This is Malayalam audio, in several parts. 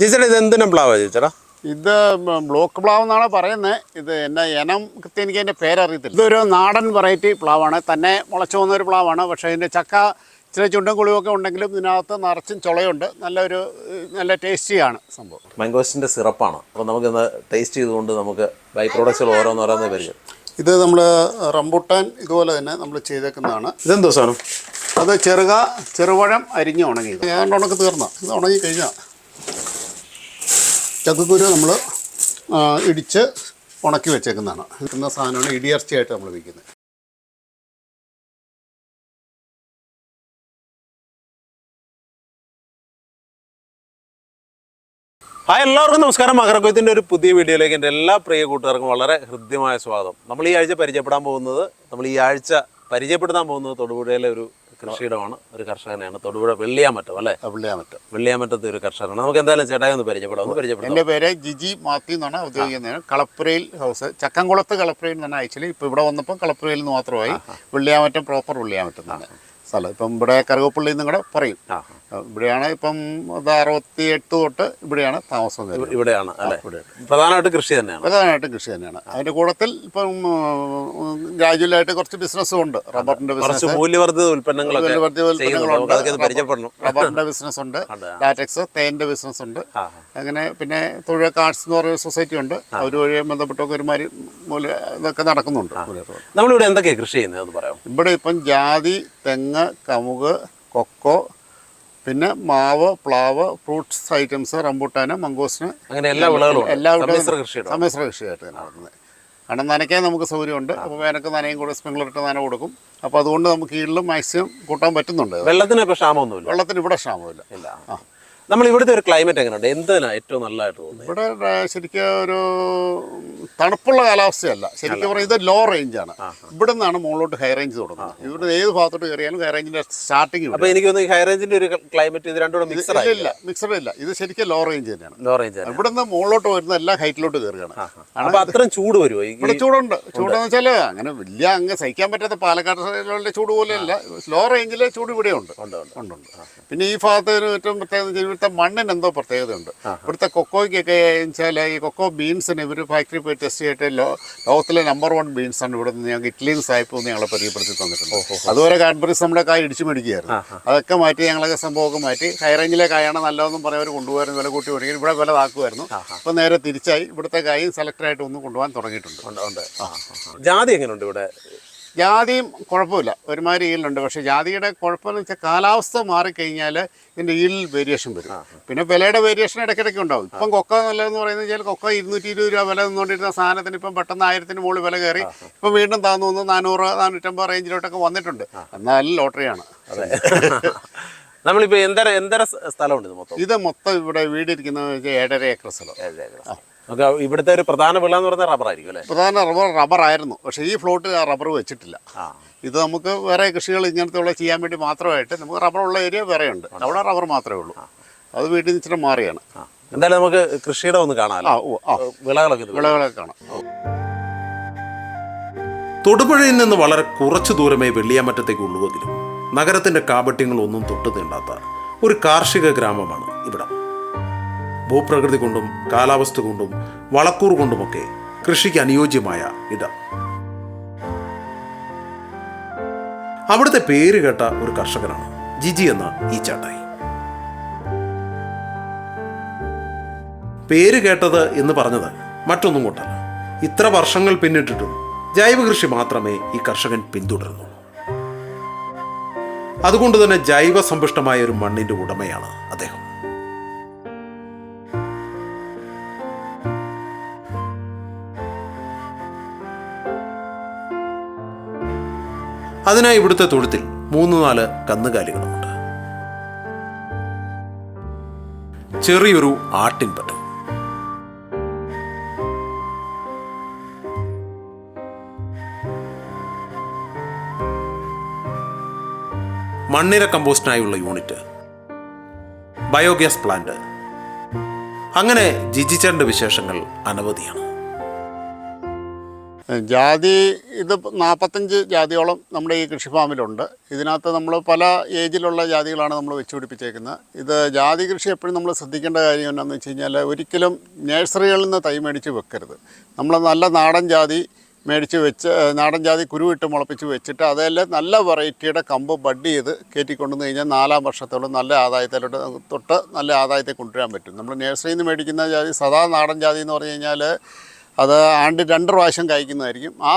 ചേച്ചിയുടെ ഇത് എന്തിനും പ്ലാവാ ചേച്ചടാ ഇത് ബ്ലോക്ക് പ്ലാവ് എന്നാണ് പറയുന്നത് ഇത് എന്നെ ഇനം കൃത്യം എനിക്ക് അതിന്റെ പേരറിയത്തില്ല. ഇതൊരു നാടൻ വെറൈറ്റി പ്ലാവാണ്. തന്നെ മുളച്ചു വന്ന ഒരു പ്ലാവാണ്. പക്ഷേ ഇതിന്റെ ചക്ക ഇച്ചിരി ചുണ്ടും കുളിയൊക്കെ ഉണ്ടെങ്കിലും ഇതിനകത്ത് നിറച്ചും ചുളയുണ്ട്. നല്ലൊരു നല്ല ടേസ്റ്റിയാണ് സംഭവം. മാംഗോസിന്റെ സിറപ്പാണ്. അപ്പോൾ നമുക്കിന്ന് ടേസ്റ്റ് ചെയ്തുകൊണ്ട് നമുക്ക് ബൈ പ്രോഡക്ട്സുകൾ ഓരോന്നോരോന്ന് പരിചയം. ഇത് നമ്മൾ റംബുട്ടാൻ ഇതുപോലെ തന്നെ നമ്മൾ ചെയ്തേക്കുന്നതാണ്. ഇതെന്തോ സാധനം? അത് ചെറുക ചെറുപഴം അരിഞ്ഞ് ഉണങ്ങിയത്. ഏതാണ്ട് ഉണക്ക് തീർന്ന ഇത് ഉണങ്ങി കഴിഞ്ഞാൽ ചക്കക്കുരു നമ്മൾ ഇടിച്ച് ഉണക്കി വെച്ചേക്കുന്നതാണ്. കിട്ടുന്ന സാധനമാണ് ഇടിയർച്ചയായിട്ട് നമ്മൾ വിൽക്കുന്നത്. ഹായ് എല്ലാവർക്കും നമസ്കാരം. മകരക്കൊയ്ത്തിന്റെ ഒരു പുതിയ വീഡിയോയിലേക്ക് എന്റെ എല്ലാ പ്രിയ കൂട്ടുകാർക്കും വളരെ ഹൃദ്യമായ സ്വാഗതം. നമ്മൾ ഈ ആഴ്ച പരിചയപ്പെടാൻ പോകുന്നത് നമ്മൾ ഈ ആഴ്ച പരിചയപ്പെടുത്താൻ പോകുന്നത് തൊടുപുഴയിലെ ഒരു കൃഷിയിടമാണ് ഒരു കർഷകനാണ് തൊടുപുഴ വെള്ളിയാമറ്റം അല്ലേ? വെള്ളിയാമറ്റം. വെള്ളിയാമറ്റത്തെ ഒരു കർഷകനാണ്. നമുക്ക് എന്തായാലും ചേട്ടായി ഒന്ന് പരിചയപ്പെടാം ഒന്ന് പരിചയപ്പെടാം. എന്റെ പേര് ജിജി മാത്തി എന്നാണ് ഔദ്യോഗിക കളപ്പുരയിൽ ഹൗസ് ചക്കംകുളത്ത് കളപ്പുരയിൽ നിന്നാണ് അയച്ചത് ഇപ്പോൾ ഇവിടെ വന്നപ്പോൾ കളപ്പുരയിൽ നിന്ന് മാത്രമായി വെള്ളിയാമറ്റം പ്രോപ്പർ വെള്ളിയാമറ്റം എന്നാണ്. സ്ഥലം. ഇപ്പം ഇവിടെ കറുകപ്പള്ളി എന്നും പറയും. ഇവിടെയാണ് ഇപ്പം അറുപത്തി എട്ട് തൊട്ട് ഇവിടെയാണ് താമസം ഇവിടെയാണ് പ്രധാനമായിട്ട് കൃഷി തന്നെയാണ്. പ്രധാനമായിട്ട് കൃഷി തന്നെയാണ്. അതിന്റെ കൂടത്തിൽ ഇപ്പം ഗ്രാജുവലായിട്ട് കുറച്ച് ബിസിനസ്സും ഉണ്ട്. റബ്ബറിന്റെ ബിസിനസ് മൂല്യവർദ്ധിത പരിചയപ്പെടണം. റബ്ബറിന്റെ ബിസിനസ് ഉണ്ട്. ലാറ്റക്സ് തേന്റെ ബിസിനസ് ഉണ്ട്. അങ്ങനെ പിന്നെ തൊഴിൽ കാർഡ്സ് എന്ന് പറയുന്ന സൊസൈറ്റി ഉണ്ട്. അവർ വഴി ബന്ധപ്പെട്ടൊക്കെ ഒരുമാതിരി മൂല്യ ഇതൊക്കെ നടക്കുന്നുണ്ട്. നമ്മളിവിടെ എന്തൊക്കെയാണ് കൃഷി ചെയ്യുന്നത് പറയാം ഇവിടെ ഇപ്പം ജാതി തെങ്ങ് കമുക് കൊക്കോ പിന്നെ മാവ് പ്ലാവ് ഫ്രൂട്ട്സ് ഐറ്റംസ് റംബൂട്ടാന് മംഗോസിന്. അങ്ങനെ എല്ലാ വിളകളും. എല്ലാ സമ്മിശ്ര കൃഷിയായിട്ട് നടക്കുന്നത് കാരണം നനയ്ക്കാൻ നമുക്ക് സൗകര്യമുണ്ട്. അപ്പോൾ വേനൽക്ക് നനയും കൂടെ സ്പ്രിംഗ്ലർ ഇട്ട് നന കൊടുക്കും. അപ്പോൾ അതുകൊണ്ട് നമുക്ക് ഈടിലും മാക്സിമം കൂട്ടാൻ പറ്റുന്നുണ്ട്. വെള്ളത്തിന് ഇപ്പോൾ ക്ഷാമമൊന്നുമില്ല. വെള്ളത്തിന് ഇവിടെ ക്ഷാമമില്ല. ഇല്ല. നമ്മൾ ഇവിടുത്തെ ഒരു ക്ലൈമറ്റ് എങ്ങനെയുണ്ട്? എന്തിനാ ഏറ്റവും നല്ലതായിട്ട് തോന്നുന്നത്? ഇവിടെ ശരിക്കും ഒരു തണുപ്പുള്ള കാലാവസ്ഥയല്ല. ശരിക്കും പറഞ്ഞാൽ ഇത് ലോ റേഞ്ചാണ് ഇവിടെ നിന്നാണ് മുകളിലോട്ട് ഹൈ റേഞ്ച് തുടങ്ങുന്നത് ഇവിടെ ഏത് ഭാഗത്തോട്ട് കയറിയാലും ഹൈ റേഞ്ചിന്റെ സ്റ്റാർട്ടിങ് അപ്പോൾ എനിക്ക് തോന്നുന്നു ഹൈ റേഞ്ചിന്റെ ഒരു ക്ലൈമറ്റ് ഇത് രണ്ടും മിക്സഡ് ഇല്ല മിക്സഡ് ഇല്ല. ഇത് ശരിക്കും ലോ റേഞ്ച് തന്നെയാണ്. ലോ റേഞ്ച് ആണ് ഇവിടെ നിന്ന് മുകളിലോട്ട് വരുന്ന എല്ലാം ഹൈറ്റിലോട്ട് കയറുകയാണ്. അപ്പോൾ അത്രയും ചൂട് വരുമോ ഇവിടെ ചൂടുണ്ട്. ചൂടെന്ന് വെച്ചാൽ അങ്ങനെ വലിയ അങ്ങ് സഹിക്കാൻ പറ്റാത്ത പാലക്കാട് ചൂട് പോലെയല്ല. ലോ റേഞ്ചിലെ ചൂട് ഇവിടെ ഉണ്ട് ഉണ്ട്, ഉണ്ട്. പിന്നെ ഈ ഭാഗത്ത് ഏറ്റവും പ്രത്യേകത വെച്ചാൽ ഇവിടുത്തെ മണ്ണിന് എന്തോ പ്രത്യേകതയുണ്ട്. ഇവിടുത്തെ കൊക്കോയ്ക്കൊക്കെ വെച്ചാൽ ഈ കൊക്കോ ബീൻസിന് ഇവർ ഫാക്ടറി പോയി ടെസ്റ്റ് ചെയ്തിട്ട് ലോ ലോകത്തിലെ നമ്പർ വൺ ബീൻസ് ആണ് ഇവിടെ നിന്ന് ഞങ്ങൾക്ക് ഇറ്റലിയൻ സായിപ്പ് എന്ന് ഞങ്ങളെ പരിചയപ്പെടുത്തി തന്നിട്ടുണ്ട്. അതുപോലെ കാഡ്ബറീസ് നമ്മുടെ കായ് ഇടിച്ചു മേടിക്കുകയായിരുന്നു. അതൊക്കെ മാറ്റി ഞങ്ങളൊക്കെ സംഭവമൊക്കെ മാറ്റി ഹൈ റേഞ്ചിലെ കായാണ് നല്ലതെന്നും പറഞ്ഞവർ കൊണ്ടുപോകാൻ വില കൂട്ടി ഒഴുകി ഇവിടെ വില താക്കുമായിരുന്നു. അപ്പോൾ നേരെ തിരിച്ചായി ഇവിടുത്തെ കായും സെലക്ടറായിട്ട് ഒന്ന് കൊണ്ടുപോകാൻ തുടങ്ങിയിട്ടുണ്ട്. ഉണ്ട് ഉണ്ട്. ജാതി എങ്ങനെയുണ്ട് ഇവിടെ? ജാതിയും കുഴപ്പമില്ല. ഒരുമാതിരി ഈലുണ്ട് പക്ഷേ ജാതിയുടെ കുഴപ്പമെന്ന് വെച്ചാൽ കാലാവസ്ഥ മാറിക്കഴിഞ്ഞാൽ ഇതിന്റെ ഈൽ വേരിയേഷൻ വരും. പിന്നെ വിലയുടെ വേരിയേഷൻ ഇടയ്ക്കിടയ്ക്ക് ഉണ്ടാവും. ഇപ്പം കൊക്ക നല്ലതെന്ന് പറയുന്നത് വെച്ചാൽ കൊക്ക ഇരുന്നൂറ്റി ഇരുപത് രൂപ വില നിന്നുകൊണ്ടിരുന്ന സാധനത്തിന് ഇപ്പം പെട്ടെന്ന് ആയിരത്തിന് മുകളിൽ വില കയറി ഇപ്പം വീണ്ടും താന്നു വന്ന് നാനൂറ് നാനൂറ്റമ്പത് റേഞ്ചിലോട്ടൊക്കെ വന്നിട്ടുണ്ട്. എന്നാലും ലോട്ടറിയാണ് അതെ. നമ്മളിപ്പോൾ എന്തര എന്തര സ്ഥലമുണ്ട് ഇത് മൊത്തം? ഇത് മൊത്തം ഇവിടെ വീടിരിക്കുന്നത് സ്ഥലം. ഏഴര ഏക്കർ സ്ഥലം. നമുക്ക് ഇവിടുത്തെ ഒരു പ്രധാന വിള എന്ന് പറഞ്ഞാൽ റബ്ബർ ആയിരിക്കും അല്ലേ? പ്രധാന റബ്ബർ റബ്ബറായിരുന്നു പക്ഷേ ഈ ഫ്ലോട്ടിൽ ആ റബ്ബർ വെച്ചിട്ടില്ല. ഇത് നമുക്ക് വേറെ കൃഷികൾ ഇങ്ങനത്തെ ഉള്ള ചെയ്യാൻ വേണ്ടി മാത്രമായിട്ട് നമുക്ക് റബ്ബറുള്ള ഏരിയ വേറെ ഉണ്ട്. അവിടെ റബ്ബർ മാത്രമേ ഉള്ളൂ. അത് വീട്ടിൽ നിന്ന് ഇച്ചിരി മാറിയാണ്. എന്തായാലും നമുക്ക് കൃഷിയുടെ ഒന്ന് കാണാമല്ലോ. ആ വിളകളൊക്കെ വിളകളൊക്കെ കാണാം. തൊടുപുഴയിൽ നിന്ന് വളരെ കുറച്ച് ദൂരമേ വെള്ളിയാമറ്റത്തേക്ക് ഉള്ളുവെങ്കിലും നഗരത്തിന്റെ കാപട്യങ്ങളൊന്നും തൊട്ടു തീണ്ടാത്ത ഒരു കാർഷിക ഗ്രാമമാണ് ഇവിടം. ഭൂപ്രകൃതി കൊണ്ടും കാലാവസ്ഥ കൊണ്ടും വളക്കൂർ കൊണ്ടുമൊക്കെ കൃഷിക്ക് അനുയോജ്യമായ ഇടം. അവിടുത്തെ പേര് കേട്ട ഒരു കർഷകനാണ് ജിജി എന്ന ഈ ചാട്ടായി. പേര് കേട്ടത് എന്ന് പറഞ്ഞത് മറ്റൊന്നും കൊണ്ടല്ല. ഇത്ര വർഷങ്ങൾ പിന്നിട്ടിട്ടും ജൈവ കൃഷി മാത്രമേ ഈ കർഷകൻ പിന്തുടരുന്നുള്ളൂ. അതുകൊണ്ട് തന്നെ ജൈവ സമ്പുഷ്ടമായ ഒരു മണ്ണിന്റെ ഉടമയാണ് അദ്ദേഹം. അതിനായി ഇവിടുത്തെ തൊഴുത്തിൽ മൂന്ന് നാല് കന്നുകാലികളുമുണ്ട്. ചെറിയൊരു ആട്ടിൻ പറ്റും മണ്ണിര കമ്പോസ്റ്റിനായുള്ള യൂണിറ്റ്. Biogas plant. അങ്ങനെ ജിജിച്ചേണ്ട വിശേഷങ്ങൾ അനവധിയാണ്. ജാതി ഇത് നാൽപ്പത്തഞ്ച് ജാതിയോളം നമ്മുടെ ഈ കൃഷി ഫാമിലുണ്ട് ഇതിനകത്ത് നമ്മൾ പല ഏജിലുള്ള ജാതികളാണ് നമ്മൾ വെച്ച് പിടിപ്പിച്ചേക്കുന്നത് ഇത് ജാതി കൃഷി എപ്പോഴും നമ്മൾ ശ്രദ്ധിക്കേണ്ട കാര്യം എന്താണെന്ന് വെച്ച് കഴിഞ്ഞാൽ ഒരിക്കലും നഴ്സറികളിൽ നിന്ന് തൈ മേടിച്ച് വെക്കരുത്. നമ്മൾ നല്ല നാടൻ ജാതി മേടിച്ച് വെച്ച് നാടൻ ജാതി കുരുവിട്ട് മുളപ്പിച്ച് വെച്ചിട്ട് അതെല്ലാം നല്ല വെറൈറ്റിയുടെ കമ്പ് ബഡ് ചെയ്ത് കയറ്റിക്കൊണ്ടുവന്ന് കഴിഞ്ഞാൽ നാലാം വർഷത്തോളം നല്ല ആദായത്തിലോട്ട് തൊട്ട് നല്ല ആദായത്തെ കൊണ്ടുവരാൻ പറ്റും. നമ്മൾ നഴ്സറിയിൽ നിന്ന് മേടിക്കുന്ന ജാതി സദാ നാടൻ ജാതി എന്ന് പറഞ്ഞു കഴിഞ്ഞാൽ അത് ആണ്ട് രണ്ട് പ്രാവശ്യം കായ്ക്കുന്നതായിരിക്കും. ആ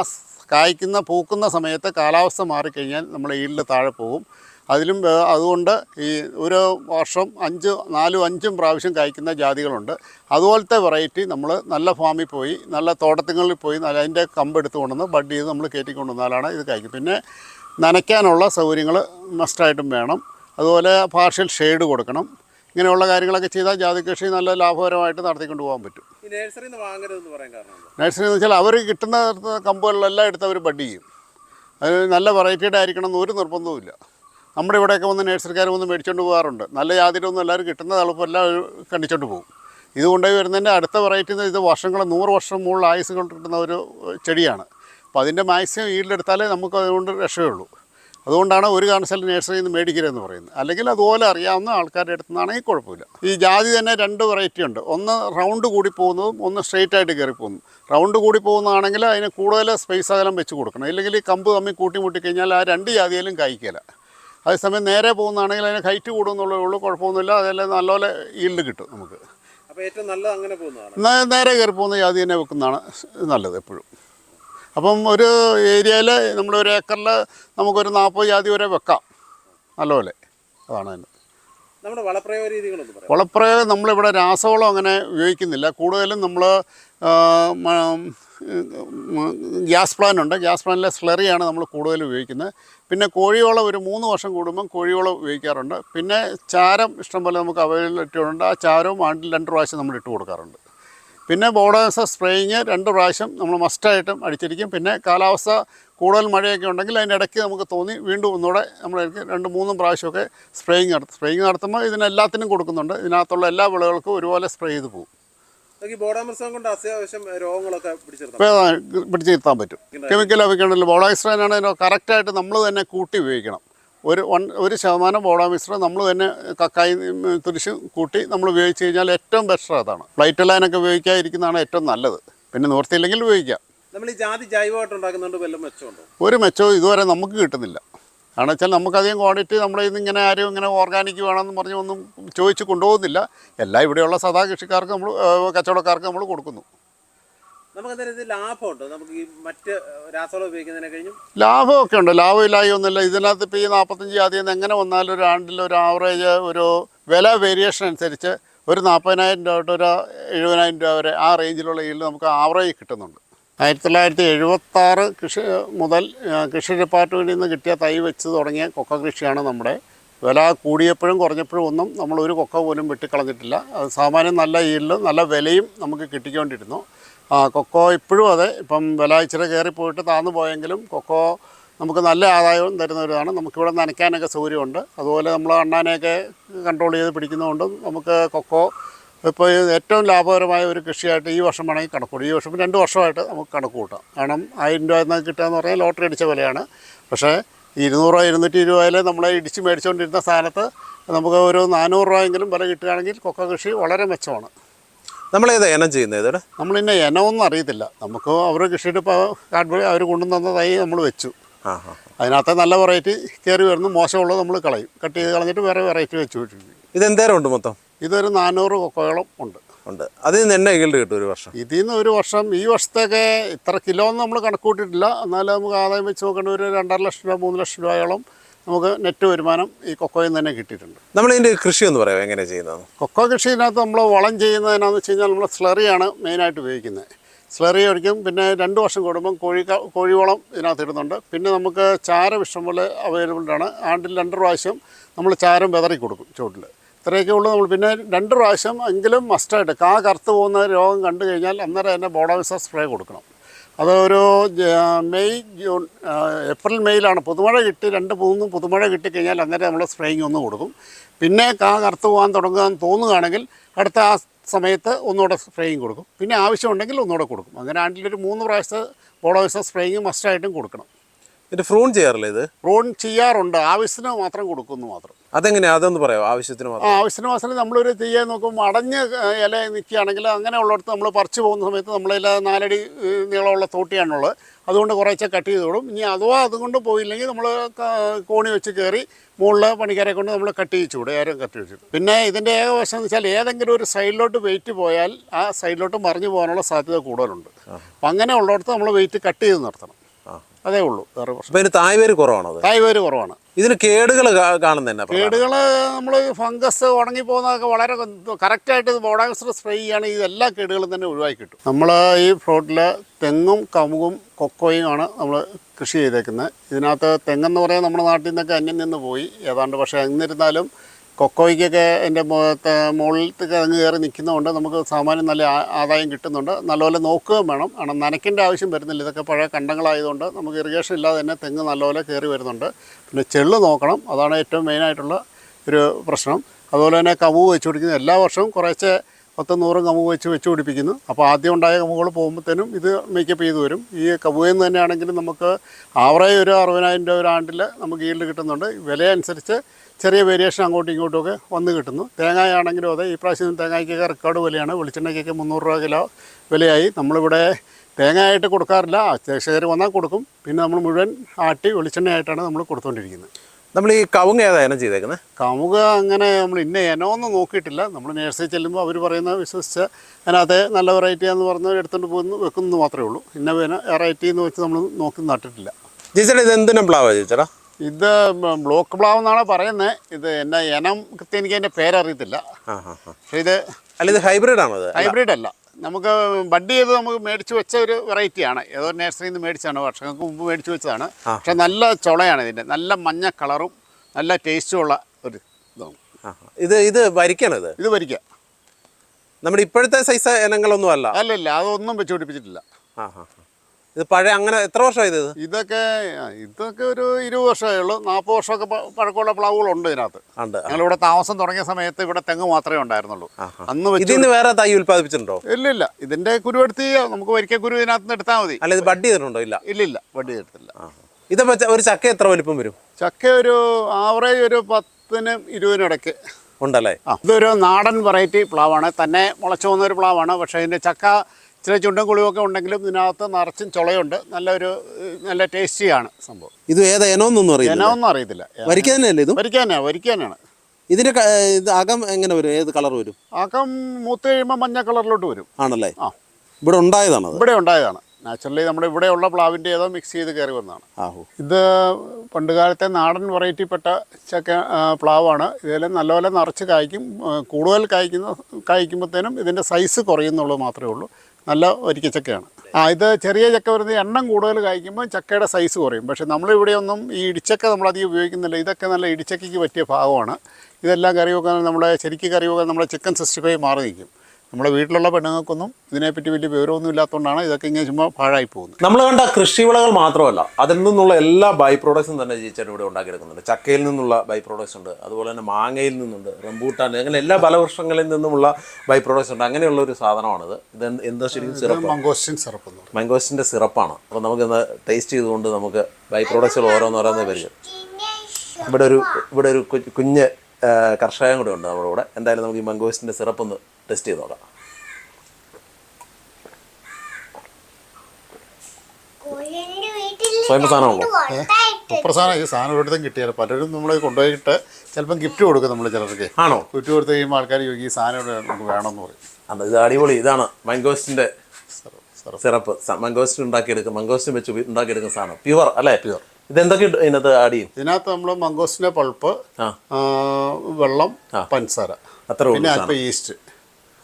കായ്ക്കുന്ന പൂക്കുന്ന സമയത്ത് കാലാവസ്ഥ മാറിക്കഴിഞ്ഞാൽ നമ്മൾ ഈൽഡ് താഴെ പോകും. അതിലും അതുകൊണ്ട് ഈ ഒരു വർഷം അഞ്ച് നാലും അഞ്ചും പ്രാവശ്യം കായ്ക്കുന്ന ജാതികളുണ്ട്. അതുപോലത്തെ വെറൈറ്റി നമ്മൾ നല്ല ഫാമിൽ പോയി നല്ല തോട്ടത്തിങ്ങളിൽ പോയി നല്ല അതിന്റെ കമ്പെടുത്ത് കൊണ്ടുവന്ന് ബഡ് ചെയ്ത് നമ്മൾ കയറ്റി കൊണ്ടുവന്നാലാണ് ഇത് കായ്ക്കും പിന്നെ നനയ്ക്കാനുള്ള സൗകര്യങ്ങൾ മസ്റ്റായിട്ടും വേണം. അതുപോലെ പാർഷ്യൽ ഷെയ്ഡ് കൊടുക്കണം. ഇങ്ങനെയുള്ള കാര്യങ്ങളൊക്കെ ചെയ്താൽ ജാതി കൃഷി നല്ല ലാഭകരമായിട്ട് നടത്തിക്കൊണ്ട് പോകാൻ പറ്റും. നിന്ന് പറയാൻ കാരണം? നഴ്സറി എന്ന് വെച്ചാൽ അവർ കിട്ടുന്ന കമ്പുകളിലെല്ലാം എടുത്ത് അവർ ബഡ് ചെയ്യും. അത് നല്ല വെറൈറ്റിയുടെ ആയിരിക്കണം എന്ന് ഒരു നിർബന്ധവുമില്ല നമ്മുടെ ഇവിടെയൊക്കെ വന്ന് നഴ്സറിക്കാർ വന്ന് മേടിച്ചുകൊണ്ട് പോകാറുണ്ട്. നല്ല യാതൊരു ഒന്നും എല്ലാവരും കിട്ടുന്ന അവർ കണ്ടിച്ചോണ്ട് പോകും. ഇത് കൊണ്ടുപോയി വരുന്നതിന്റെ അടുത്ത വെറൈറ്റി ഇത് വർഷങ്ങൾ നൂറ് വർഷം മുകളിൽ ആയുസ് കിട്ടുന്ന ഒരു ചെടിയാണ്. അപ്പോൾ അതിന്റെ മാക്സിമം ഈടിലെടുത്താലേ നമുക്ക് അതുകൊണ്ട് രക്ഷയുള്ളൂ. അതുകൊണ്ടാണ് ഒരു കാരണവശാലും നേഴ്സറിയിൽ നിന്ന് മേടിക്കരുതെന്ന് പറയുന്നത്. അല്ലെങ്കിൽ അതുപോലെ അറിയാവുന്ന ആൾക്കാരുടെ അടുത്ത് നിന്നാണെങ്കിൽ കുഴപ്പമില്ല. ഈ ജാതി തന്നെ രണ്ട് വെറൈറ്റി ഉണ്ട്. ഒന്ന് റൗണ്ട് കൂടി പോകുന്നതും ഒന്ന് സ്ട്രെയിറ്റ് ആയിട്ട് കയറി പോകുന്നു റൗണ്ട് കൂടി പോകുന്നതാണെങ്കിൽ അതിന് കൂടുതൽ സ്പേസ് അകലം വെച്ച് കൊടുക്കണം. ഇല്ലെങ്കിൽ ഈ കമ്പ് തമ്മിൽ കൂട്ടിമുട്ടി കഴിഞ്ഞാൽ ആ രണ്ട് ജാതിയിലും കായ്ക്കില്ല അതേസമയം നേരെ പോകുന്നതാണെങ്കിൽ അതിന് ഹൈറ്റ് കൂടുമെന്നുള്ളേ ഉള്ളൂ കുഴപ്പമൊന്നുമില്ല. അതെല്ലാം നല്ലപോലെ ഈൽഡ് കിട്ടും നമുക്ക്. അപ്പോൾ ഏറ്റവും നല്ലത് അങ്ങനെ പോകുന്നതാണ്. നേരെ കയറി പോകുന്ന ജാതി തന്നെ വെക്കുന്നതാണ് നല്ലത് എപ്പോഴും. അപ്പം ഒരു ഏരിയയിൽ നമ്മൾ ഒരു ഏക്കറിൽ നമുക്കൊരു നാൽപ്പത് ജാതി വരെ വെക്കാം. നല്ലപോലെ. അതാണ് അതിന്റെ. നമ്മുടെ വളപ്രയോഗ രീതികളൊന്നും വളപ്രയോഗം നമ്മളിവിടെ രാസവളം അങ്ങനെ ഉപയോഗിക്കുന്നില്ല. കൂടുതലും നമ്മൾ ഗ്യാസ് പ്ലാൻ ഉണ്ട്. ഗ്യാസ് പ്ലാനിലെ സ്ലറിയാണ് നമ്മൾ കൂടുതൽ ഉപയോഗിക്കുന്നത്. പിന്നെ കോഴിവളം ഒരു മൂന്ന് വർഷം കൂടുമ്പം കോഴിവളം ഉപയോഗിക്കാറുണ്ട്. പിന്നെ ചാരം ഇഷ്ടംപോലെ നമുക്ക് അവൈലബിലിറ്റി ഉണ്ട്. ആ ചാരവും ആണ്ടിൽ രണ്ട് പ്രാവശ്യം നമ്മൾ ഇട്ട് കൊടുക്കാറുണ്ട്. പിന്നെ ബോർഡേഴ്സ് സ്പ്രേയിങ് രണ്ട് പ്രാവശ്യം നമ്മൾ മസ്റ്റായിട്ടും അടിച്ചിരിക്കും. പിന്നെ കാലാവസ്ഥ കൂടുതൽ മഴയൊക്കെ ഉണ്ടെങ്കിൽ അതിന്റെ ഇടയ്ക്ക് നമുക്ക് തോന്നി വീണ്ടും ഒന്നുകൂടെ നമ്മൾ രണ്ട് മൂന്നും പ്രാവശ്യമൊക്കെ സ്പ്രേയിങ് നടത്തും. സ്പ്രേയിങ് നടത്തുമ്പോൾ ഇതിനെല്ലാത്തിനും കൊടുക്കുന്നുണ്ട്. ഇതിനകത്തുള്ള എല്ലാ വിളകൾക്കും ഒരുപോലെ സ്പ്രേ ചെയ്ത് പോകും. പിടിച്ചിരുത്താൻ പറ്റും. കെമിക്കൽ ബോളാമിശ്രനാണ് അതിന് കറക്റ്റായിട്ട് നമ്മൾ തന്നെ കൂട്ടി ഉപയോഗിക്കണം. ഒരു വൺ ഒരു ശതമാനം ബോളാമിശ്രം നമ്മൾ തന്നെ കക്കായി തുരിശ് കൂട്ടി നമ്മൾ ഉപയോഗിച്ച് കഴിഞ്ഞാൽ ഏറ്റവും ബെറ്റർ അതാണ്. ഫ്ലൈറ്റ് ലൈനൊക്കെ ഉപയോഗിക്കാതിരിക്കുന്നതാണ് ഏറ്റവും നല്ലത്. പിന്നെ നിവർത്തിയില്ലെങ്കിൽ ഉപയോഗിക്കാം. നമ്മൾ ഈ ജാതി ജൈവമായിട്ട് ഉണ്ടാക്കുന്നുണ്ട് വല്ല മെച്ചമുണ്ടോ? ഒരു മെച്ചവും ഇതുവരെ നമുക്ക് കിട്ടുന്നില്ല. കാരണം വെച്ചാൽ നമുക്കധികം ക്വാണ്ടിറ്റി നമ്മുടെ ഇന്ന് ഇങ്ങനെ ആരും ഇങ്ങനെ ഓർഗാനിക് വേണമെന്ന് പറഞ്ഞ് ഒന്നും ചോദിച്ച് കൊണ്ടുപോകുന്നില്ല. എല്ലാം ഇവിടെയുള്ള സദാ കൃഷിക്കാർക്ക് നമ്മൾ കച്ചവടക്കാർക്ക് നമ്മൾ കൊടുക്കുന്നു. ലാഭമുണ്ട്? നമുക്ക് ഈ മറ്റ് ലാഭമൊക്കെ ഉണ്ട്. ലാഭമില്ലായി ഒന്നുമില്ല. ഇതിനകത്ത് ഇപ്പോൾ ഈ നാൽപ്പത്തഞ്ച് ജാതിയിൽ നിന്ന് എങ്ങനെ വന്നാലും ഒരു ആണ്ടിൽ ഒരു ആവറേജ് ഒരു വില വേരിയേഷൻ അനുസരിച്ച് ഒരു നാൽപ്പതിനായിരം രൂപ തൊട്ട് ഒരു എഴുപതിനായിരം രൂപ വരെ ആ റേഞ്ചിലുള്ള ഈൽഡ് നമുക്ക് ആവറേജ് കിട്ടുന്നുണ്ട്. ആയിരത്തി തൊള്ളായിരത്തി എഴുപത്താറ് കൃഷി മുതൽ കൃഷി ഡിപ്പാർട്ട്മെന്റിൽ നിന്ന് കിട്ടിയ തൈ വെച്ച് തുടങ്ങിയ കൊക്ക കൃഷിയാണ് നമ്മുടെ. വില കൂടിയപ്പോഴും കുറഞ്ഞപ്പോഴും ഒന്നും നമ്മൾ ഒരു കൊക്ക പോലും വെട്ടിക്കളഞ്ഞിട്ടില്ല. അത് സാമാന്യം നല്ല ഈൽഡും നല്ല വിലയും നമുക്ക് കിട്ടിക്കൊണ്ടിരുന്നു. ആ കൊക്കോ ഇപ്പോഴും അതെ. ഇപ്പം വില ഇച്ചിരി കയറിപ്പോയിട്ട് താന്നു പോയെങ്കിലും കൊക്കോ നമുക്ക് നല്ല ആദായവും തരുന്നവരാണ്. നമുക്കിവിടെ നനയ്ക്കാനൊക്കെ സൗകര്യമുണ്ട്. അതുപോലെ നമ്മൾ അണ്ണാനെയൊക്കെ കൺട്രോൾ ചെയ്ത് പിടിക്കുന്നതുകൊണ്ടും നമുക്ക് കൊക്കോ ഇപ്പോൾ ഏറ്റവും ലാഭകരമായ ഒരു കൃഷിയായിട്ട് ഈ വർഷം വേണമെങ്കിൽ കണക്ക് ഈ വർഷം രണ്ട് വർഷമായിട്ട് നമുക്ക് കണക്ക് കൂട്ടാം കാരണം ആയിരം രൂപ എന്നാൽ കിട്ടുകയെന്ന് പറഞ്ഞാൽ ലോട്ടറി അടിച്ച വിലയാണ്. പക്ഷേ ഇരുന്നൂറ് ഇരുന്നൂറ്റി ഇരുപതിൽ നമ്മളെ ഇടിച്ച് മേടിച്ചുകൊണ്ടിരുന്ന സ്ഥാനത്ത് നമുക്ക് ഒരു നാനൂറ് രൂപയെങ്കിലും വില കിട്ടുകയാണെങ്കിൽ കൊക്ക കൃഷി വളരെ മെച്ചമാണ്. നമ്മൾ ഏതാ ഇനം ചെയ്യുന്നത് ഇതോടെ നമ്മൾ ഇന്ന ഇനമൊന്നും അറിയത്തില്ല. നമുക്ക് അവർ കൃഷിയുടെ ഇപ്പോൾ അവർ കൊണ്ടുവന്ന തൈ നമ്മൾ വെച്ചു. അതിനകത്ത് നല്ല വെറൈറ്റി കയറി വരുന്നു. മോശമുള്ളത് നമ്മൾ കളയും. കട്ട് ചെയ്ത് കളഞ്ഞിട്ട് വേറെ വെറൈറ്റി വെച്ച് വിട്ടിരിക്കും ഇതെന്തേരം ഉണ്ട് മൊത്തം? ഇതൊരു നാനൂറ് കൊക്കോളം ഉണ്ട്. ഉണ്ട്. അതിൽ നിന്ന് എന്നെ ഈൽഡ് കിട്ടും ഒരു വർഷം? ഇതിൽ നിന്ന് ഒരു വർഷം ഈ വർഷത്തേക്ക് ഇത്ര കിലോ ഒന്നും നമ്മൾ കണക്ക് കൂട്ടിയിട്ടില്ല. എന്നാലും നമുക്ക് ആദായം വെച്ച് നോക്കേണ്ട ഒരു രണ്ടര ലക്ഷം രൂപ മൂന്ന് ലക്ഷം രൂപയോളം നമുക്ക് നെറ്റ് വരുമാനം ഈ കൊക്കോയിൽ നിന്ന് തന്നെ കിട്ടിയിട്ടുണ്ട്. നമ്മൾ ഇതിന്റെ കൃഷി എന്ന് പറയാം എങ്ങനെ ചെയ്യുന്നത് കൊക്കോ കൃഷിയിനകത്ത് നമ്മൾ വളം ചെയ്യുന്നതിനാന്ന് വെച്ച് കഴിഞ്ഞാൽ നമ്മൾ സ്ലറിയാണ് മെയിനായിട്ട് ഉപയോഗിക്കുന്നത്. സ്ലറി ഒഴിക്കും പിന്നെ രണ്ട് വർഷം കൂടുമ്പം കോഴി കോഴിവളം ഇതിനകത്ത് ഇടുന്നുണ്ട്. പിന്നെ നമുക്ക് ചാരവിഷം പോലെ അവൈലബിൾ ആണ്. ആണ്ടിൽ രണ്ട് പ്രാവശ്യം നമ്മൾ ചാരം വിതറി കൊടുക്കും ചുവട്ടിൽ ഇത്രയൊക്കെ ഉള്ളൂ നമ്മൾ. പിന്നെ രണ്ട് പ്രാവശ്യം എങ്കിലും മസ്റ്റായിട്ട് കാ കറുത്ത് പോകുന്ന രോഗം കണ്ടു കഴിഞ്ഞാൽ അന്നേരം തന്നെ ബോഡോവിസ സ്പ്രേ കൊടുക്കണം. അത് ഒരു മെയ് ജൂൺ ഏപ്രിൽ മെയ്യിലാണ് പുതുമഴ കിട്ടി രണ്ട് മൂന്നും പുതുമഴ കിട്ടിക്കഴിഞ്ഞാൽ അന്നേരം നമ്മൾ സ്പ്രേയിങ് ഒന്ന് കൊടുക്കും. പിന്നെ കാ കറുത്ത് പോകാൻ തുടങ്ങുക തോന്നുകയാണെങ്കിൽ അടുത്ത ആ സമയത്ത് ഒന്നുകൂടെ സ്പ്രേയിങ് കൊടുക്കും. പിന്നെ ആവശ്യമുണ്ടെങ്കിൽ ഒന്നുകൂടെ കൊടുക്കും. അങ്ങനെ ആണ്ടിലൊരു മൂന്ന് പ്രാവശ്യത്തെ ബോളോവിസ സ്പ്രേയിങ് മസ്റ്റായിട്ടും കൊടുക്കണം. ഇത് ഫ്രൂൺ ചെയ്യാറില്ല ഇത്? റോൺ ചെയ്യാറുണ്ട്. ആവശ്യത്തിന് മാത്രം കൊടുക്കുന്നു മാത്രം. അതെങ്ങനെയാ? അതൊന്ന് പറയാം ആവശ്യത്തിന് മാത്രം. ആവശ്യത്തിന് മാത്രം നമ്മളൊരു ചെയ്യാൻ നോക്കുമ്പോൾ അടഞ്ഞ് ഇല നിൽക്കുകയാണെങ്കിൽ അങ്ങനെയുള്ളിടത്ത് നമ്മൾ പറിച്ചു പോകുന്ന സമയത്ത് നമ്മളിൽ നാലടി നീളമുള്ള തോട്ടിയാണുള്ളത്. അതുകൊണ്ട് കുറേശ്ശെ കട്ട് ചെയ്ത് വിടും ഇനി അഥവാ അതുകൊണ്ട് പോയില്ലെങ്കിൽ നമ്മൾ കോണി വെച്ച് കയറി മുകളിൽ പണിക്കാരെ കൊണ്ട് നമ്മൾ കട്ട് ചെയ്യിച്ചു വിടും ആരും കട്ട് ചെയ്യിച്ചു. പിന്നെ ഇതിന്റെ ഏക വശം എന്ന് വെച്ചാൽ ഏതെങ്കിലും ഒരു സൈഡിലോട്ട് വെയിറ്റ് പോയാൽ ആ സൈഡിലോട്ട് മറിഞ്ഞു പോകാനുള്ള സാധ്യത കൂടുതലുണ്ട്. അപ്പം അങ്ങനെ ഉള്ളിടത്ത് നമ്മൾ വെയിറ്റ് കട്ട് ചെയ്ത് നിർത്തണം. അതേ ഉള്ളൂ. വേറെ പ്രശ്നം. തായ്വേര് ഇതിന് തായ്വേര് കുറവാണത് തായ് വേര് കുറവാണ്. ഇതിന് കേടുകൾ കാണുന്ന കേടുകൾ നമ്മൾ ഫംഗസ് ഉണങ്ങി പോകുന്നതൊക്കെ വളരെ കറക്റ്റായിട്ട് ബോഡാക്സർ സ്പ്രേ ചെയ്യുകയാണ് ഇതെല്ലാ കേടുകളും തന്നെ ഒഴിവാക്കി കിട്ടും. നമ്മൾ ഈ ഫ്ലോട്ടിൽ തെങ്ങും കമുകും കൊക്കോയും ആണ് നമ്മൾ കൃഷി ചെയ്തേക്കുന്നത്. ഇതിനകത്ത് തെങ്ങെന്ന് പറയാൻ നമ്മുടെ നാട്ടിൽ നിന്നൊക്കെ അന്യം നിന്ന് പോയി. ഏതാണ്ട് പക്ഷേ എന്നിരുന്നാലും കൊക്കോയ്ക്കൊക്കെ എന്റെ മുകളിലത്തെ കിഴങ്ങ് കയറി നിൽക്കുന്നതുകൊണ്ട് നമുക്ക് സാമാന്യം നല്ല ആദായം കിട്ടുന്നുണ്ട്. നല്ലപോലെ നോക്കുകയും വേണം. കാരണം നനയ്ക്കേണ്ട ആവശ്യം വരുന്നില്ല. ഇതൊക്കെ പഴയ കണ്ടങ്ങളായതുകൊണ്ട് നമുക്ക് ഇറിഗേഷൻ ഇല്ലാതെ തന്നെ തെങ്ങ് നല്ലപോലെ കയറി വരുന്നുണ്ട്. പിന്നെ ചെള്ള് നോക്കണം. അതാണ് ഏറ്റവും മെയിനായിട്ടുള്ള ഒരു പ്രശ്നം. അതുപോലെ തന്നെ കമുവ് വെച്ച് പിടിക്കുന്നത് എല്ലാ വർഷവും കുറേശ്ശെ പത്ത് നൂറും കമുക് വെച്ച് വെച്ച് പിടിപ്പിക്കുന്നു. അപ്പോൾ ആദ്യം ഉണ്ടായ കമുകൾ പോകുമ്പോഴത്തേനും ഇത് മേക്കപ്പ് ചെയ്ത് വരും. ഈ കമുകയിൽ നിന്ന് തന്നെയാണെങ്കിലും നമുക്ക് ആവറേജ് ഒരു അറുപതിനായിരം രൂപ ഒരു ആണ്ടിൽ നമുക്ക് ഈൽഡ് കിട്ടുന്നുണ്ട്. വില അനുസരിച്ച് ചെറിയ വേരിയേഷൻ അങ്ങോട്ടും ഇങ്ങോട്ടും ഒക്കെ വന്ന് കിട്ടുന്നു. തേങ്ങയാണെങ്കിലും അതെ ഈ പ്രാവശ്യം തേങ്ങയ്ക്കൊക്കെ റെക്കോർഡ് വിലയാണ്. വെളിച്ചെണ്ണയ്ക്കൊക്കെ മുന്നൂറ് രൂപ കിലോ വിലയായി. നമ്മളിവിടെ തേങ്ങയായിട്ട് കൊടുക്കാറില്ല. കർഷകർ വന്നാൽ കൊടുക്കും. പിന്നെ നമ്മൾ മുഴുവൻ ആട്ടി വെളിച്ചെണ്ണയായിട്ടാണ് നമ്മൾ കൊടുത്തുകൊണ്ടിരിക്കുന്നത് നമ്മൾ ഈ കവുങ്ങ് ഏതാ ഇനം ചെയ്തേക്കുന്നത് കമുക അങ്ങനെ നമ്മൾ ഇന്ന ഒന്നും നോക്കിയിട്ടില്ല. നമ്മൾ നേഴ്സറി ചെല്ലുമ്പോൾ അവർ പറയുന്ന വിശ്വസിച്ച് അതിനകത്ത് നല്ല വെറൈറ്റി എന്ന് പറഞ്ഞ് എടുത്തുകൊണ്ട് പോകുന്നു വെക്കുന്നത് മാത്രമേ ഉള്ളൂ. ഇന്ന വെറൈറ്റി എന്ന് വെച്ച് നമ്മൾ നോക്കി നട്ടിട്ടില്ല. ചേച്ചേട്ടാ ഇത് എന്തിനും പ്ലാവാ ചേച്ചേട്ടാ ഇത് ബ്ലോക്ക് പ്ലാവ് എന്നാണ് പറയുന്നത് ഇത് എന്നെ ഇനം കൃത്യം എനിക്ക് അതിന്റെ പേരറിയത്തില്ല പക്ഷേ ഇത് അല്ല ഇത് ഹൈബ്രിഡ് ആണോ ഹൈബ്രിഡ് അല്ല. നമുക്ക് ബഡ് ചെയ്ത് നമുക്ക് മേടിച്ച് വെച്ച ഒരു വെറൈറ്റിയാണ് ഏതോ നേഴ്സറിയിൽ നിന്ന് മേടിച്ചാണ്. വർഷങ്ങൾക്ക് മുമ്പ് മേടിച്ച് വെച്ചതാണ്. പക്ഷെ നല്ല ചുളയാണ് ഇതിന്റെ നല്ല മഞ്ഞ കളറും നല്ല ടേസ്റ്റും ഉള്ള ഒരു ഇതാണ്. ഇത് ഇത് വരിക്കാണ് ഇത്? ഇത് വരിക നമ്മുടെ ഇപ്പോഴത്തെ സൈസ് ഇനങ്ങളൊന്നും അല്ല. അല്ലല്ല അതൊന്നും വെച്ച് പിടിപ്പിച്ചിട്ടില്ല. ആ ആ. ഇത് പഴയ അങ്ങനെ എത്ര വർഷമായി ഇത്? ഇതൊക്കെ ഇതൊക്കെ ഒരു ഇരുപത് വർഷമേ ഉള്ളൂ. നാൽപ്പത് വർഷമൊക്കെ പഴക്കമുള്ള പ്ലാവുകളുണ്ട് ഇതിനകത്ത്. ഉണ്ട് ഞങ്ങൾ ഞങ്ങളിവിടെ താമസം തുടങ്ങിയ സമയത്ത് ഇവിടെ തെങ്ങ് മാത്രമേ ഉണ്ടായിരുന്നുള്ളൂ. അന്ന് ഇതിൽ നിന്ന് വേറെ തൈ ഉൽപ്പാദിപ്പിച്ചിട്ടുണ്ടോ? ഇല്ല ഇല്ല ഇതിന്റെ കുരു എടുത്ത് നമുക്ക് വരിക്ക കുരു ഇതിനകത്ത് നിന്ന് എടുത്താൽ മതി. അല്ല ഇത് ബഡ് ചെയ്തിട്ടുണ്ടോ? ഇല്ല. ഇല്ല ഇല്ല ബഡ് ചെയ്തിട്ടില്ല. ഇതപ്പോ ഒരു ചക്ക എത്ര വലിപ്പം വരും? ചക്ക ഒരു ആവറേജ് ഒരു പത്തിനും ഇരുപതിനും ഇടയ്ക്ക്. ഉണ്ടല്ലേ? ഇതൊരു നാടൻ വെറൈറ്റി പ്ലാവാണ്. തന്നെ മുളച്ചു വന്ന ഒരു പ്ലാവാണ്. പക്ഷേ ഇതിന്റെ ചക്ക ഇച്ചിരി ചുണ്ടും കുളിയൊക്കെ ഉണ്ടെങ്കിലും ഇതിനകത്ത് നിറച്ചും ചുളയുണ്ട്. നല്ലൊരു നല്ല ടേസ്റ്റിയാണ് സംഭവം. ഇത് ഏതാ എനോന്നൊന്നും അറിയില്ല എനോന്നും അറിയത്തില്ല. വരിക്കാനല്ലേ ഇത്? വരിക്കാനാ വരിക്കാനാണ് ഇതിന്റെ ഇത് അകം എങ്ങനെ വരും? ഏത് കളർ വരും? അകം മൂത്ത് കഴിയുമ്പോൾ മഞ്ഞ കളറിലോട്ട് വരും. ആണല്ലേ? ആ. ഇവിടെ ഉണ്ടായതാണ് ഇവിടെ ഉണ്ടായതാണ്. നാച്ചുറലി നമ്മുടെ ഇവിടെയുള്ള പ്ലാവിന്റെ ഏതോ മിക്സ് ചെയ്ത് കയറി വന്നതാണ്. ആഹോ. ഇത് പണ്ടുകാലത്തെ നാടൻ വെറൈറ്റിപ്പെട്ട ചക്ക പ്ലാവാണ്. ഇതിൽ നല്ലപോലെ നിറച്ച് കായ്ക്കും. കൂടുതൽ കായ്ക്കുന്ന കായ്ക്കുമ്പോഴത്തേനും ഇതിന്റെ സൈസ് കുറയുന്നുള്ളൂ മാത്രമേ ഉള്ളൂ. നല്ല ഒരിക്കച്ചക്കയാണ് ആ ഇത് ചെറിയ ചക്ക വരുന്നത് എണ്ണം കൂടുതൽ കായ്ക്കുമ്പോൾ ചക്കയുടെ സൈസ് കുറയും. പക്ഷേ നമ്മളിവിടെയൊന്നും ഈ ഇടിച്ചക്ക നമ്മളധികം ഉപയോഗിക്കുന്നില്ല. ഇതൊക്കെ നല്ല ഇടിച്ചക്കയ്ക്ക് പറ്റിയ ഭാഗമാണ്. ഇതെല്ലാം കറി വെക്കാൻ നമ്മുടെ ശരിക്കും കറി വെക്കാൻ നമ്മുടെ ചിക്കൻ സിക്സ്റ്റി ഫൈവ് മാറി നിൽക്കും. നമ്മുടെ വീട്ടിലുള്ള പെണ്ണുങ്ങൾക്കൊന്നും ഇതിനെപ്പറ്റി വലിയ വിവരമൊന്നും ഇല്ലാത്തതുകൊണ്ടാണ് ഇതൊക്കെ ഇങ്ങനെ ചുമ്മാ പാഴായി പോകുന്നത്. നമ്മൾ കണ്ട കൃഷിവിളകൾ മാത്രമല്ല അതിൽ നിന്നുള്ള എല്ലാ ബൈ പ്രോഡക്ട്സും തന്നെ ചേച്ചൻ ഇവിടെ ഉണ്ടാക്കിയെടുക്കുന്നുണ്ട്. ചക്കയിൽ നിന്നുള്ള ബൈ പ്രോഡക്ട്സ് ഉണ്ട് അതുപോലെ തന്നെ മാങ്ങയിൽ നിന്നുണ്ട് റംബൂട്ടാൻ അങ്ങനെ എല്ലാ ഫലവൃക്ഷങ്ങളിൽ നിന്നുമുള്ള ബൈ പ്രോഡക്ട്സ് ഉണ്ട്. അങ്ങനെയുള്ള ഒരു സാധനമാണിത്. ഇത് എന്ത് ശരിക്കും സിറപ്പ്? മംഗോസ്റ്റിൻ സിറപ്പ് മംഗോസ്റ്റിന്റെ സിറപ്പാണ്. അപ്പോൾ നമുക്കിന്ന് ടേസ്റ്റ് ചെയ്തുകൊണ്ട് നമുക്ക് ബൈ പ്രോഡക്ട്സുകൾ ഓരോന്നോരോന്ന് വരും ഇവിടെ ഒരു ഇവിടെ ഒരു കുഞ്ഞ് കർഷകൻ കൂടെ ഉണ്ട് നമ്മുടെ കൂടെ. എന്തായാലും നമുക്ക് ഈ മംഗോസിന്റെ സിറപ്പ് ഒന്ന് ടെസ്റ്റ് ചെയ്ത് നോക്കാം. സ്വയം സാധനമാണല്ലോ സൂപ്പർ സാധനം ഈ സാധനം ഒരിടത്തും കിട്ടിയാൽ പലരും നമ്മൾ കൊണ്ടുപോയിട്ട് ചിലപ്പം ഗിഫ്റ്റ് കൊടുക്കും നമ്മൾ ചിലർക്ക്. ആണോ? ഗിഫ്റ്റ് കൊടുത്ത് കഴിയുമ്പോൾ ആൾക്കാർ ചോദിക്കും ഈ സാധനം ഇവിടെ നമുക്ക് വേണമെന്ന് പറയും. അത് ഇത് അടിപൊളി. ഇതാണ് മംഗോസ്റ്റിന്റെ സിറപ്പ്. മംഗോസ്റ്റ് ഉണ്ടാക്കിയെടുക്കും മംഗോസ്റ്റും വെച്ച് ഉണ്ടാക്കിയെടുക്കുന്ന സാധനം. പ്യുവർ അല്ലേ? പ്യുവർ ഇതെന്തൊക്കെ എന്തൊക്കെ ഇതിനകത്ത് ആഡ് ചെയ്യും? ഇതിനകത്ത് നമ്മൾ മംഗോസ്റ്റിന്റെ പൾപ്പ് ആ. ആ, വെള്ളം പഞ്ചസാര. അത്ര പിന്നെ അല്പം ഈസ്റ്റ്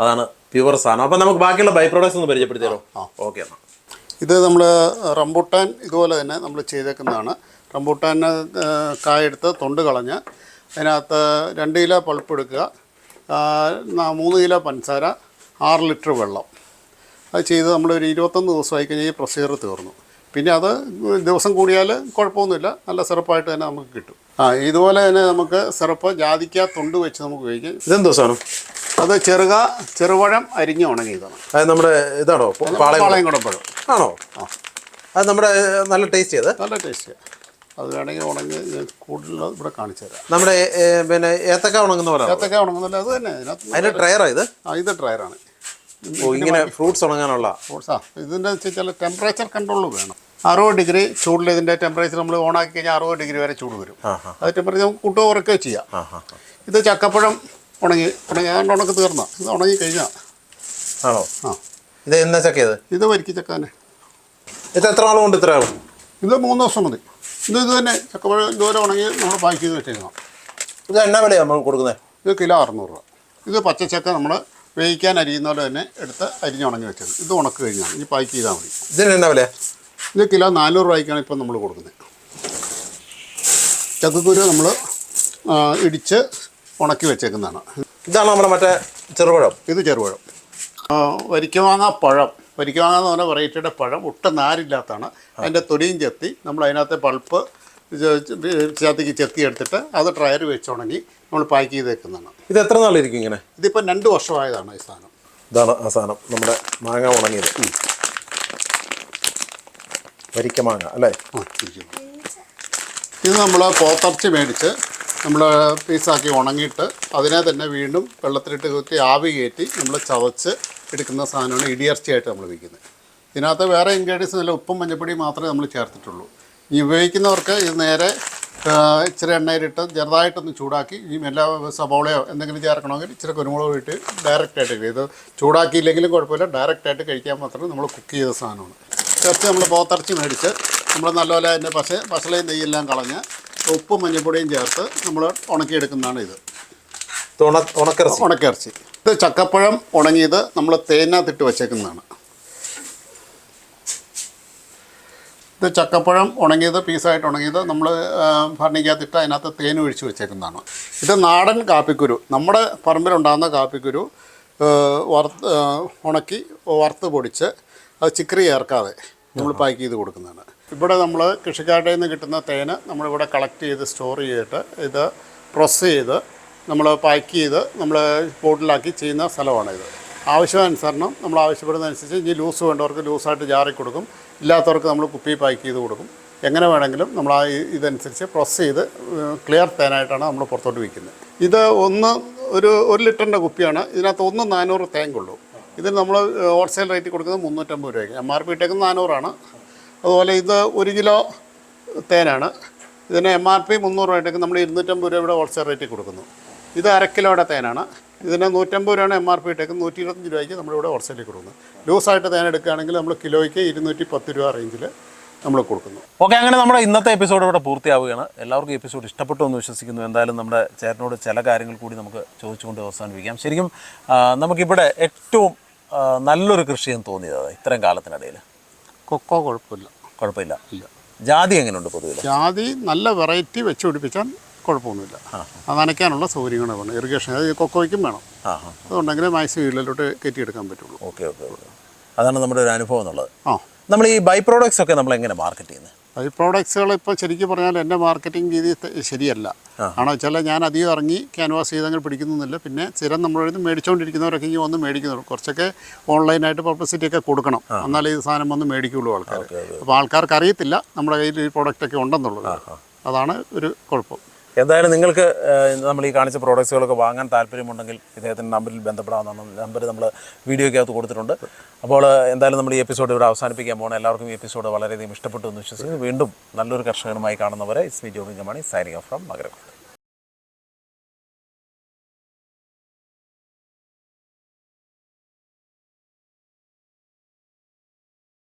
അതാണ് പ്യുവർ സാധനം. അപ്പം നമുക്ക് ബാക്കിയുള്ള ബൈ പ്രോഡക്ട്സ് ഒന്ന് പരിചയപ്പെടുത്തിയാലോ ഓക്കെ എന്നാൽ ഇത് നമ്മൾ റംബൂട്ടാൻ ഇതുപോലെ തന്നെ നമ്മൾ ചെയ്തേക്കുന്നതാണ്. റംബൂട്ടാൻ കായെടുത്ത് തൊണ്ട് കളഞ്ഞ് അതിനകത്ത് രണ്ട് കിലോ പൾപ്പ് എടുക്കുക. ആ, മൂന്ന് കിലോ പഞ്ചസാര ആറ് ലിറ്റർ വെള്ളം. അത് ചെയ്ത് നമ്മളൊരു ഇരുപത്തൊന്ന് ദിവസമായി കഴിഞ്ഞാൽ ഈ പ്രൊസീജിയർ തീർന്നു. പിന്നെ അത് ദിവസം കൂടിയാൽ കുഴപ്പമൊന്നുമില്ല. നല്ല സിറപ്പായിട്ട് തന്നെ നമുക്ക് കിട്ടും. ആ ഇതുപോലെ തന്നെ നമുക്ക് സിറപ്പ് ജാതിക്ക തൊണ്ട് വെച്ച് നമുക്ക് ഉപയോഗിക്കാം. ഇതെന്തോ സാധനം? അത് ചെറുക ചെറുപഴം അരിഞ്ഞ് ഉണങ്ങിയതാണ്. അത് നമ്മുടെ ഇതാണോ? പാളയം കുടപ്പഴം ആണോ? അത് നമ്മുടെ നല്ല ടേസ്റ്റ് ചെയ്ത് നല്ല ടേസ്റ്റ് അത് വേണമെങ്കിൽ ഉണങ്ങി കൂടുതലുള്ളത് കൂടുതൽ ഇവിടെ കാണിച്ചു തരാം. നമ്മുടെ പിന്നെ ഏത്തക്ക ഉണങ്ങുന്ന പോലെ ഏത്തക്ക ഉണങ്ങുന്നില്ല അത് തന്നെ. അതിന് ട്രയറാണ് ട്രയറാ ഇത്? ആ ഇത് ട്രയറാണ് ഇങ്ങനെ ഫ്രൂട്ട്സ് ഉണങ്ങാനുള്ള. ഫ്രൂട്ട്സാ ഇതിന്റെ ചില ടെമ്പറേച്ചർ കൺട്രോൾ വേണം. അറുപത് ഡിഗ്രി ചൂടിൽ ഇതിന്റെ ടെമ്പറേച്ചർ നമ്മൾ ഓൺ ആക്കി കഴിഞ്ഞാൽ അറുപത് ഡിഗ്രി വരെ ചൂട് വരും. അത് ടെമ്പറേച്ചർ നമുക്ക് കൂട്ടോ കുറയ്ക്കുകയോ ചെയ്യാം. ഇത് ചക്കപ്പഴം ഉണങ്ങി ഉണങ്ങി അതുകൊണ്ട് ഉണക്ക് തീർന്ന. ഇത് ഉണങ്ങി കഴിഞ്ഞാൽ ആണോ? ആ. ഇത് എന്നാ ചക്ക ഇത്? ഇത് വരിക്ക് ചക്ക തന്നെ. ഇത് എത്ര നാൾ കൊണ്ട് ഇത്ര ആളും? ഇത് മൂന്ന് ദിവസം മതി. ഇത് ഇത് തന്നെ ചക്കപ്പഴം ഇതുവരെ ഉണങ്ങി നമ്മൾ പാക്ക് ചെയ്ത് വെച്ചേക്കണം ഇത് എന്നാ വിലയാണ് നമ്മൾ കൊടുക്കുന്നത് ഇത് കിലോ അറുന്നൂറ് രൂപ. ഇത് പച്ചച്ചക്ക നമ്മൾ വേവിക്കാൻ അരിയുന്ന പോലെ തന്നെ എടുത്ത് അരിഞ്ഞ് ഉണങ്ങി വെച്ചത് ഇത് ഉണക്ക് കഴിഞ്ഞാൽ ഇനി പാക്ക് ചെയ്താൽ മതി. ഇതിന് എന്നാ വില ഇത് കിലോ നാനൂറ് രൂപയ്ക്കാണ് ഇപ്പം നമ്മൾ കൊടുക്കുന്നത്. ചക്കക്കുരു നമ്മൾ ഇടിച്ച് ഉണക്കി വെച്ചേക്കുന്നതാണ്. ഇതാണ് നമ്മുടെ മറ്റേ ചെറുപഴം. ഇത് ചെറുപഴം. ആ, വരിക്കമാങ്ങ പഴം. വരിക്കമാങ്ങ എന്ന് പറഞ്ഞ വെറൈറ്റിയുടെ പഴം ഒട്ടും നാരില്ലാത്തതാണ്. അതിന്റെ തൊലിയും ചെത്തി നമ്മൾ അതിനകത്തെ പൾപ്പ് ചാത്തിക്ക് ചെത്തി എടുത്തിട്ട് അത് ട്രയർ വെച്ച് ഉണങ്ങി നമ്മൾ പാക്ക് ചെയ്ത് വെക്കുന്നതാണ് ഇത് എത്ര നാളിരിക്കും ഇങ്ങനെ? ഇതിപ്പോൾ രണ്ട് വർഷമായതാണ് ഈ സാധനം. ഇതാണ് ആ സാധനം. നമ്മുടെ മാങ്ങ ഉണങ്ങിയത്. വരിക്ക മാങ്ങ അല്ലേ ഇത് നമ്മൾ പോത്തർച്ചി മേടിച്ച് നമ്മൾ പീസാക്കി ഉണങ്ങിയിട്ട് അതിനെ തന്നെ വീണ്ടും വെള്ളത്തിലിട്ട് കുത്തി ആവി കയറ്റി നമ്മൾ ചവച്ച് എടുക്കുന്ന സാധനമാണ് ഇടിയർച്ചയായിട്ട് നമ്മൾ വിൽക്കുന്നത് ഇതിനകത്ത് വേറെ ഇൻഗ്രീഡിയൻസ് നല്ല ഉപ്പും മഞ്ഞപ്പൊടിയും മാത്രമേ നമ്മൾ ചേർത്തിട്ടുള്ളൂ. ഈ ഉപയോഗിക്കുന്നവർക്ക് ഇത് നേരെ ഇച്ചിരി എണ്ണയിലിട്ട് ചെറുതായിട്ടൊന്ന് ചൂടാക്കി ഈ എല്ലാ സബോളയോ എന്തെങ്കിലും ചേർക്കണമെങ്കിൽ ഇച്ചിരി കുരുമുളക് ഇട്ട് ഡയറക്റ്റായിട്ട് ഇത് ചൂടാക്കിയില്ലെങ്കിലും കുഴപ്പമില്ല ഡയറക്റ്റായിട്ട് കഴിക്കാൻ മാത്രമേ നമ്മൾ കുക്ക് ചെയ്ത സാധനമാണ്. ചേർത്ത് നമ്മൾ പോത്തിറച്ചി മേടിച്ച് നമ്മൾ നല്ലപോലെ അതിന്റെ പശ പശലയും നെയ്യെല്ലാം കളഞ്ഞ് ഉപ്പും മഞ്ഞൾപ്പൊടിയും ചേർത്ത് നമ്മൾ ഉണക്കിയെടുക്കുന്നതാണ് ഇത്. ഇത് ഉണ ഉണക്കറച്ചി. ഉണക്കിറച്ചി. ഇത് ചക്കപ്പഴം ഉണങ്ങിയത് നമ്മൾ തേനകത്തിട്ട് വച്ചേക്കുന്നതാണ്. ഇത് ചക്കപ്പഴം ഉണങ്ങിയത് പീസായിട്ട് ഉണങ്ങിയത് നമ്മൾ ഭരണിക്കകത്തിട്ട് അതിനകത്ത് തേൻ ഒഴിച്ച് വെച്ചേക്കുന്നതാണ്. ഇത് നാടൻ കാപ്പിക്കുരു നമ്മുടെ പറമ്പിലുണ്ടാകുന്ന കാപ്പിക്കുരു വറുത്ത് ഉണക്കി വറുത്ത് പൊടിച്ച് അത് ചിക്കറി ചേർക്കാതെ നമ്മൾ പാക്ക് ചെയ്ത് കൊടുക്കുന്നതാണ്. ഇവിടെ നമ്മൾ കൃഷിക്കാരുടെ നിന്ന് കിട്ടുന്ന തേന് നമ്മളിവിടെ കളക്ട് ചെയ്ത് സ്റ്റോർ ചെയ്തിട്ട് ഇത് പ്രോസസ്സ് ചെയ്ത് നമ്മൾ പാക്ക് ചെയ്ത് നമ്മൾ ബോട്ടിലാക്കി ചെയ്യുന്ന സ്ഥലമാണ് ഇത് ആവശ്യാനുസരണം നമ്മൾ ആവശ്യപ്പെടുന്നതനുസരിച്ച് ഇനി ലൂസ് വേണ്ടവർക്ക് ലൂസായിട്ട് ജാറി കൊടുക്കും. ഇല്ലാത്തവർക്ക് നമ്മൾ കുപ്പി പാക്ക് ചെയ്ത് കൊടുക്കും. എങ്ങനെ വേണമെങ്കിലും നമ്മൾ ആ ഇതനുസരിച്ച് പ്രോസസ്സ് ചെയ്ത് ക്ലിയർ തേനായിട്ടാണ് നമ്മൾ പുറത്തോട്ട് വിൽക്കുന്നത്. ഇത് ഒന്ന് ഒരു ഒരു ലിറ്ററിന്റെ കുപ്പിയാണ്. ഇതിനകത്ത് ഒന്ന് നാനൂറ് തേൻ ഇതിന് നമ്മൾ ഹോൾസെയിൽ റേറ്റ് കൊടുക്കുന്നത് മുന്നൂറ്റമ്പത് രൂപയ്ക്ക്. എം ആർ പി ഇട്ടേക്കുന്നത് നാനൂറാണ്. അതുപോലെ ഇത് ഒരു കിലോ തേനാണ്. ഇതിന് എം ആർ പി മുന്നൂറ് രൂപയ്ക്ക് നമ്മൾ ഇരുന്നൂറ്റമ്പത് രൂപ ഇവിടെ ഹോൾസെയിൽ റേറ്റിൽ കൊടുക്കുന്നു. ഇത് അര തേനാണ്. ഇതിന് നൂറ്റമ്പത് രൂപയാണ് എം ആർ പി ഇട്ടേക്കുന്നത്. നൂറ്റി ഇരുപത്തഞ്ച് രൂപയ്ക്ക് നമ്മളിവിടെ ഹോൾസെയിലിൽ കൊടുക്കുന്നത് ലൂസായിട്ട് തേൻ എടുക്കുകയാണെങ്കിൽ നമ്മൾ കിലോയ്ക്ക് ഇരുന്നൂറ്റി പത്ത് രൂപ റേഞ്ചിൽ നമ്മൾ കൊടുക്കുന്നു. ഓക്കെ അങ്ങനെ നമ്മുടെ ഇന്നത്തെ എപ്പിസോഡ് ഇവിടെ പൂർത്തിയാവുകയാണ്. എല്ലാവർക്കും എപ്പിസോഡ് ഇഷ്ടപ്പെട്ടു എന്ന് വിശ്വസിക്കുന്നു. എന്തായാലും നമ്മുടെ ചേട്ടനോട് ചില കാര്യങ്ങൾ കൂടി നമുക്ക് ചോദിച്ചുകൊണ്ട് അവസാനിപ്പിക്കാം. ശരിക്കും നമുക്കിവിടെ ഏറ്റവും നല്ലൊരു കൃഷിയെന്ന് തോന്നിയത് ഇത്രയും കാലത്തിനിടയിൽ കൊക്കോ കുഴപ്പമില്ല. കുഴപ്പമില്ല. ജാതി എങ്ങനെയുണ്ട് പൊതുവേ ജാതി നല്ല വെറൈറ്റി വെച്ച് പിടിപ്പിച്ചാൽ കുഴപ്പമൊന്നുമില്ല. അത് നനയ്ക്കാനുള്ള സൗകര്യങ്ങൾ വേണം. ഇറിഗേഷൻ അത് കൊക്കോയ്ക്കും വേണം. അതുകൊണ്ടെങ്കിൽ മാക്സിമം വീട്ടിലോട്ട് കയറ്റിയെടുക്കാൻ പറ്റുള്ളൂ. Okay okay okay. അതാണ് നമ്മുടെ ഒരു അനുഭവം എന്നുള്ളത്. ആ. നമ്മൾ ഈ ബൈ പ്രോഡക്ട്സ് ഒക്കെ നമ്മൾ എങ്ങനെ മാർക്കറ്റ് ചെയ്യുന്നത് ബൈ പ്രോഡക്ട്സുകൾ ഇപ്പോൾ ശരിക്കും പറഞ്ഞാൽ എന്റെ മാർക്കറ്റിംഗ് രീതി ശരിയല്ല. ആണോ വെച്ചാൽ ഞാൻ അധികം ഇറങ്ങി ക്യാൻവാസ് ചെയ്തങ്ങനെ പിടിക്കുന്നില്ല പിന്നെ സ്ഥിരം നമ്മളൊരു മേടിച്ചുകൊണ്ടിരിക്കുന്നവരൊക്കെ ഇനി ഒന്ന് മേടിക്കുന്നുള്ളൂ. കുറച്ചൊക്കെ ഓൺലൈനായിട്ട് പബ്ലിസിറ്റി ഒക്കെ കൊടുക്കണം. എന്നാലേ ഈ സാധനം ഒന്ന് മേടിക്കുള്ളൂ ആൾക്കാർ അപ്പോൾ ആൾക്കാർക്ക് അറിയത്തില്ല നമ്മുടെ കയ്യിൽ ഈ പ്രോഡക്റ്റൊക്കെ ഉണ്ടെന്നുള്ളത്. അതാണ് ഒരു കുഴപ്പം. എന്തായാലും നിങ്ങൾക്ക് നമ്മൾ ഈ കാണിച്ച പ്രോഡക്ട്സുകളൊക്കെ വാങ്ങാൻ താല്പര്യമുണ്ടെങ്കിൽ ഇദ്ദേഹത്തിന്റെ നമ്പറിൽ ബന്ധപ്പെടാവുന്ന നമ്പർ നമ്മൾ വീഡിയോയ്ക്കകത്ത് കൊടുത്തിട്ടുണ്ട്. അപ്പോൾ എന്തായാലും നമ്മൾ ഈ എപ്പിസോഡ് ഇവിടെ അവസാനിപ്പിക്കാൻ പോകണം എല്ലാവർക്കും ഈ എപ്പിസോഡ് വളരെയധികം ഇഷ്ടപ്പെട്ടു എന്ന് വിശ്വസിക്കുന്നു. വീണ്ടും നല്ലൊരു കർഷകനുമായി കാണുന്നവരെ ഇസ്മി ജോബിൻ കമാണി സൈനിങ് ഓഫ് ഫ്രം മകരക്കോട്ട